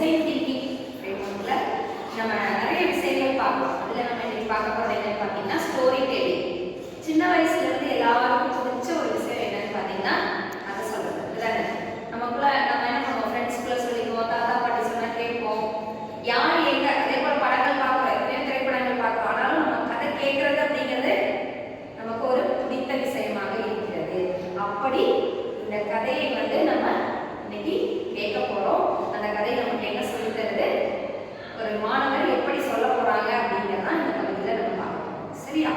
விஷயத்திற்கு அப்படின்றதுல நம்ம நிறைய விஷயங்கள் பார்க்கலாம். அதில் நம்ம இன்னைக்கு பார்க்க போகிறது என்னன்னு பார்த்தீங்கன்னா ஸ்டோரி டெல்லிங் சின்ன வயசுலேருந்து எல்லாருக்கும் பிடிச்ச ஒரு விஷயம் என்னன்னு பார்த்தீங்கன்னா அதை சொல்கிறது இல்லைதானே நமக்குள்ள நம்ம என்ன பண்ணுவோம்? ஃப்ரெண்ட்ஸ்க்குள்ளே சொல்லிக்குவோம் தாத்தா பாட்டி சொன்னால் கேட்போம். யார் எங்க அதே போல் படங்கள் பார்க்குறோம் எத்தனையோ திரைப்படங்கள் பார்க்குறோம். ஆனாலும் நம்ம கதை கேட்குறது அப்படிங்கிறது நமக்கு ஒரு பிடித்த விஷயமாக இருக்கிறது. அப்படி இந்த கதையை வந்து நம்ம இன்னைக்கு கேட்க போகிறோம் அந்த கதை நமக்கு என்ன சொல்லி தருது ஒரு மாணவர் எப்படி சொல்ல போகிறாங்க அப்படிங்கிறதான் இந்த கவிதையில் நம்ம பார்க்கணும் சரியா?